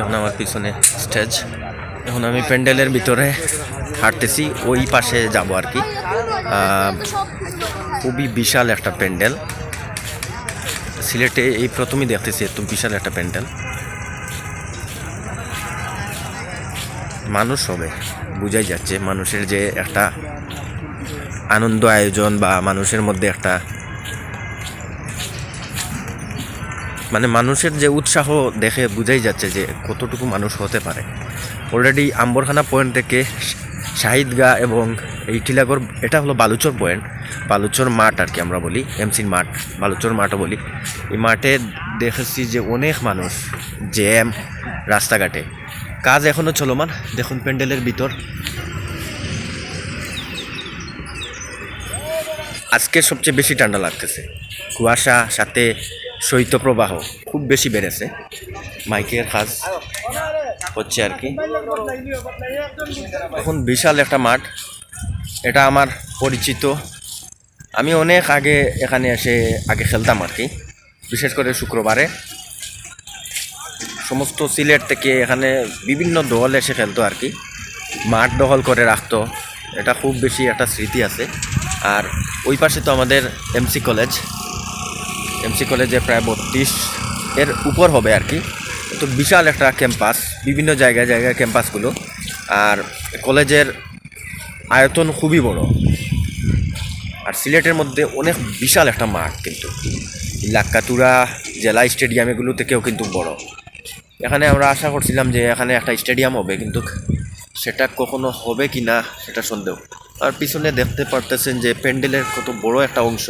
এখন আমার পিছনে স্টেজ এখন আমি প্যান্ডেলের ভিতরে হাঁটতেছি, ওই পাশে যাব আর কি। খুবই বিশাল একটা প্যান্ডেল। সিলেটে এই প্রথমই দেখতেছি এত বিশাল একটা প্যান্ডেল। মানুষ হবে, বুঝাই যাচ্ছে। মানুষের যে একটা আনন্দ আয়োজন বা মানুষের মধ্যে একটা মানে মানুষের যে উৎসাহ দেখে বুঝাই যাচ্ছে যে কতটুকু মানুষ হতে পারে। অলরেডি আম্বরখানা পয়েন্ট থেকে শাহিদগা এবং এই টিলাগড়, এটা হলো বালুচর পয়েন্ট বালুচর মাঠ আর কি আমরা বলি এমসির মাঠ, বালুচর মাঠও বলি। এই মাঠে দেখেছি যে অনেক মানুষ জ্যাম, রাস্তাঘাটে। কাজ এখনও চলমান, দেখুন প্যান্ডেলের ভিতর। আজকে সবচেয়ে বেশি ঠান্ডা লাগতেছে। কুয়াশা, সাথে শৈত্যপ্রবাহ খুব বেশি বেড়েছে। মাইকের কাজ হচ্ছে আর কি। এখন বিশাল একটা মাঠ, এটা আমার পরিচিত। আমি অনেক আগে এখানে এসে আগে খেলতাম আর কি, বিশেষ করে শুক্রবারে। সমস্ত সিলেট থেকে এখানে বিভিন্ন দল এসে খেলতো আর কি। মাঠ দখল করে রাখতো, এটা খুব বেশি একটা স্মৃতি আছে। আর ওই পাশে তো আমাদের এমসি কলেজ এমসি কলেজে প্রায় বত্রিশ এর উপর হবে আর কি। তো বিশাল একটা ক্যাম্পাস, বিভিন্ন জায়গায় জায়গায় ক্যাম্পাসগুলো। আর কলেজের আয়তন খুবই বড়। আর সিলেটের মধ্যে অনেক বিশাল একটা মাঠ কিন্তু। লাক্কাতুরা জেলা স্টেডিয়াম এগুলো থেকেও কিন্তু বড়। এখানে আমরা আশা করছিলাম যে এখানে একটা স্টেডিয়াম হবে, কিন্তু সেটা কখনো হবে কি না সেটা সন্দেহ। আর পিছনে দেখতে পারতেছেন যে প্যান্ডেলের কত বড় একটা অংশ।